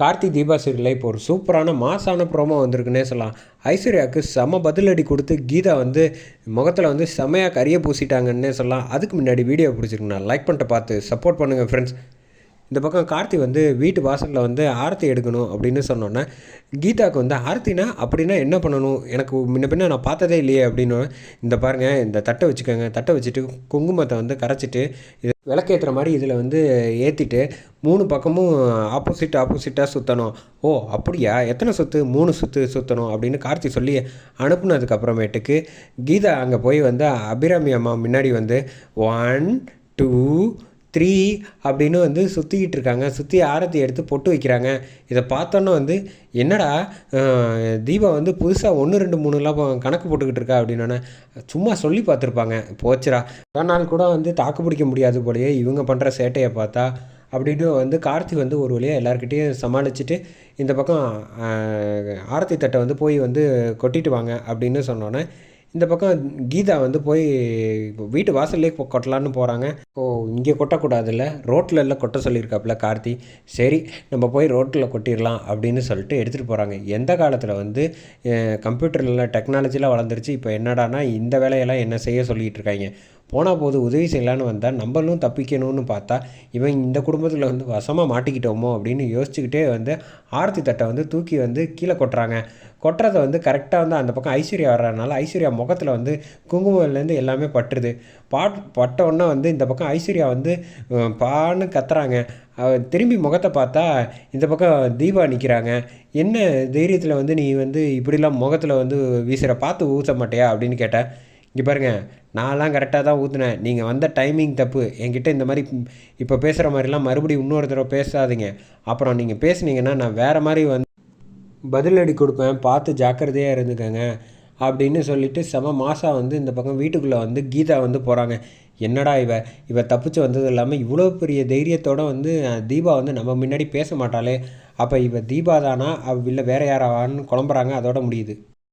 கார்த்தி தீபா சீரியலில் இப்போ ஒரு சூப்பரான மாசான ப்ரோமோ வந்திருக்குன்னே சொல்லலாம். ஐஸ்வர்யாவுக்கு செம பதிலடி கொடுத்து கீதா வந்து முகத்தில் வந்து செமையாக கரிய பூசிட்டாங்கன்னே சொல்லலாம். அதுக்கு முன்னாடி வீடியோ பிடிச்சிருக்குண்ணா லைக் பண்ணிட்டு பார்த்து சப்போர்ட் பண்ணுங்கள் ஃப்ரெண்ட்ஸ் இந்த பக்கம் கார்த்தி வந்து வீட்டு வாசலில் வந்து ஆரத்தி எடுக்கணும் அப்படின்னு சொன்னோன்னே கீதாவுக்கு வந்து ஆரத்தினா அப்படின்னா என்ன பண்ணணும்? எனக்கு முன்ன பின்ன நான் பார்த்ததே இல்லையே அப்படின்னு இந்த பாருங்கள் இந்த தட்டை வச்சுக்கோங்க. தட்டை வச்சுட்டு குங்குமத்தை வந்து கரைச்சிட்டு இது விளக்கேற்றுற மாதிரி இதில் வந்து ஏற்றிட்டு மூணு பக்கமும் ஆப்போசிட் ஆப்போசிட்டாக சுற்றணும் ஓ அப்படியா? எத்தனை சுற்று மூணு சுற்று சுற்றணும் அப்படின்னு கார்த்தி சொல்லி அனுப்புனதுக்கப்புறமேட்டுக்கு கீதா அங்கே போய் வந்து அபிராமி அம்மா முன்னாடி வந்து ஒன் டூ த்ரீ அப்படின்னு வந்து சுற்றிக்கிட்டு இருக்காங்க. சுற்றி ஆரத்தி எடுத்து பொட்டு வைக்கிறாங்க. இதை பார்த்தோன்னே வந்து என்னடா தீபா வந்து புதுசாக ஒன்று ரெண்டு மூணுலாம் கணக்கு போட்டுக்கிட்டு இருக்கா அப்படின்னோடனே சும்மா சொல்லி பார்த்துருப்பாங்க. போச்சுரா ஒரு நாள் கூட வந்து தாக்கு பிடிக்க முடியாது போலயே இவங்க பண்ணுற சேட்டையை பார்த்தா அப்படின்னு வந்து கார்த்தி வந்து ஒரு வழியாக எல்லாருக்கிட்டேயும் சமாளிச்சுட்டு இந்த பக்கம் ஆரத்தி தட்டை வந்து போய் வந்து கொட்டிட்டு வாங்க அப்படின்னு சொன்னோன்னே இந்த பக்கம் கீதா வந்து போய் வீட்டு வாசல்லே கொட்டலான்னு போகிறாங்க ஓ இங்கே கொட்டக்கூடாதுல்ல? ரோட்டில் எல்லாம் கொட்ட சொல்லியிருக்காப்புல கார்த்தி. சரி நம்ம போய் ரோட்டில் கொட்டிடலாம் அப்படின்னு சொல்லிட்டு எடுத்துகிட்டு போகிறாங்க எந்த காலத்தில் வந்து கம்ப்யூட்டரில் டெக்னாலஜிலாம் வளர்ந்துருச்சு இப்போ என்னடானா இந்த வேலையெல்லாம் என்ன செய்ய சொல்லிகிட்டு இருக்காங்க. போனால் போது உதவி செய்யலான்னு வந்தால் நம்மளும் தப்பிக்கணும்னு பார்த்தா இவன் இந்த குடும்பத்தில் வந்து வசமாக மாட்டிக்கிட்டோமோ அப்படின்னு யோசிச்சுக்கிட்டே வந்து ஆரத்தி தட்டை வந்து தூக்கி வந்து கீழே கொட்டுறாங்க. கொட்டுறதை வந்து கரெக்டாக வந்து அந்த பக்கம் ஐஸ்வர்யா வர்றதுனால ஐஸ்வர்யா முகத்தில் வந்து குங்குமம்லேருந்து எல்லாமே பட்டுருது. பாட் பட்ட வந்து இந்த பக்கம் ஐஸ்வர்யா வந்து பான்னு கத்துறாங்க. திரும்பி முகத்தை பார்த்தா இந்த பக்கம் தீபா நிற்கிறாங்க என்ன தைரியத்தில் வந்து நீ வந்து இப்படிலாம் முகத்தில் வந்து வீசுகிற பார்த்து ஊச மாட்டியா? அப்படின்னு கேட்டேன் இங்கே பாருங்க நான்லாம் கரெக்டாக தான் ஊற்றுனேன் நீங்கள் வந்த டைமிங் தப்பு. என்கிட்ட இந்த மாதிரி இப்போ பேசுகிற மாதிரிலாம் மறுபடியும் இன்னொரு தடவை பேசாதீங்க. அப்புறம் நீங்கள் பேசுனீங்கன்னா நான் வேறு மாதிரி வந்து பதிலடி கொடுப்பேன். பார்த்து ஜாக்கிரதையாக இருந்துக்கங்க அப்படின்னு சொல்லிட்டு செம மாசா வந்து இந்த பக்கம் வீட்டுக்குள்ளே வந்து கீதா வந்து போகிறாங்க என்னடா இவ? இவ தப்பிச்சு வந்தது இல்லாமல் இவ்வளோ பெரிய தைரியத்தோட வந்து தீபா வந்து நம்ம முன்னாடி பேச மாட்டாளே. அப்போ இவ தீபா தானா? இல்லை வேறு யாராவான்னு குழம்புறாங்க. அதோட முடியுது.